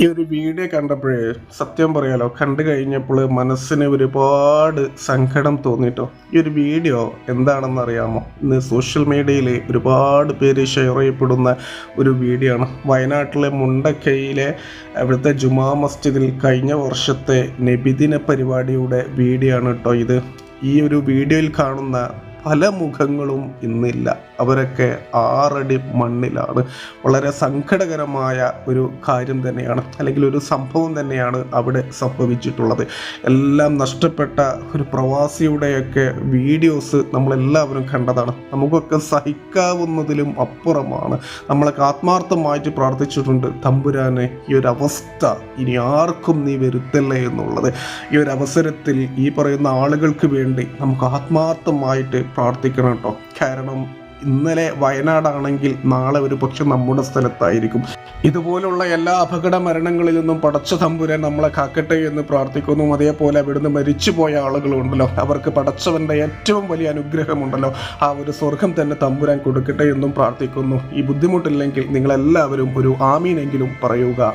ഈ ഒരു വീഡിയോ കണ്ടപ്പോഴേ സത്യം പറയാലോ കണ്ടു കഴിഞ്ഞപ്പോൾ മനസ്സിന് ഒരുപാട് സങ്കടം തോന്നിട്ടോ. ഈ ഒരു വീഡിയോ എന്താണെന്ന് അറിയാമോ ഇന്ന് സോഷ്യൽ മീഡിയയിൽ ഒരുപാട് പേര് ഷെയർ ചെയ്യപ്പെടുന്ന ഒരു വീഡിയോ ആണ്. വയനാട്ടിലെ മുണ്ടക്കൈയിലെ അവിടുത്തെ ജുമാ മസ്ജിദിൽ കഴിഞ്ഞ വർഷത്തെ നബിദിന പരിപാടിയുടെ വീഡിയോ ആണ് കേട്ടോ ഇത്. ഈ ഒരു വീഡിയോയിൽ കാണുന്ന പല മുഖങ്ങളും ഇന്നില്ല. അവരൊക്കെ ആറടി മണ്ണിലാണ്. വളരെ സങ്കടകരമായ ഒരു കാര്യം തന്നെയാണ് അല്ലെങ്കിൽ ഒരു സംഭവം തന്നെയാണ് അവിടെ സംഭവിച്ചിട്ടുള്ളത്. എല്ലാം നഷ്ടപ്പെട്ട ഒരു പ്രവാസിയുടെയൊക്കെ വീഡിയോസ് നമ്മളെല്ലാവരും കണ്ടതാണ്. നമുക്കൊക്കെ സഹിക്കാവുന്നതിലും അപ്പുറമാണ്. നമ്മളൊക്കെ ആത്മാർത്ഥമായിട്ട് പ്രാർത്ഥിച്ചിട്ടുണ്ട് തമ്പുരാനെ ഈ ഒരു അവസ്ഥ ഇനി ആർക്കും നീ വരുത്തല്ലേ എന്നുള്ളത്. ഈ ഒരു അവസരത്തിൽ ഈ പറയുന്ന ആളുകൾക്ക് വേണ്ടി നമുക്ക് ആത്മാർത്ഥമായിട്ട് പ്രാർത്ഥിക്കണം കേട്ടോ. കാരണം ഇന്നലെ വയനാടാണെങ്കിൽ നാളെ ഒരു പക്ഷെ നമ്മുടെ സ്ഥലത്തായിരിക്കും. ഇതുപോലുള്ള എല്ലാ അപകട മരണങ്ങളിൽ നിന്നും പടച്ച തമ്പുരാൻ നമ്മളെ കാക്കട്ടെ എന്ന് പ്രാർത്ഥിക്കുന്നു. അതേപോലെ അവിടുന്ന് മരിച്ചുപോയ ആളുകളുണ്ടല്ലോ. അവർക്ക് പടച്ചവന്റെ ഏറ്റവും വലിയ അനുഗ്രഹമുണ്ടല്ലോ. ആ ഒരു സ്വർഗം തന്നെ തമ്പുരാൻ കൊടുക്കട്ടെ എന്നും പ്രാർത്ഥിക്കുന്നു. ഈ ബുദ്ധിമുട്ടില്ലെങ്കിൽ നിങ്ങളെല്ലാവരും ഒരു ആമീനെങ്കിലും പറയുക.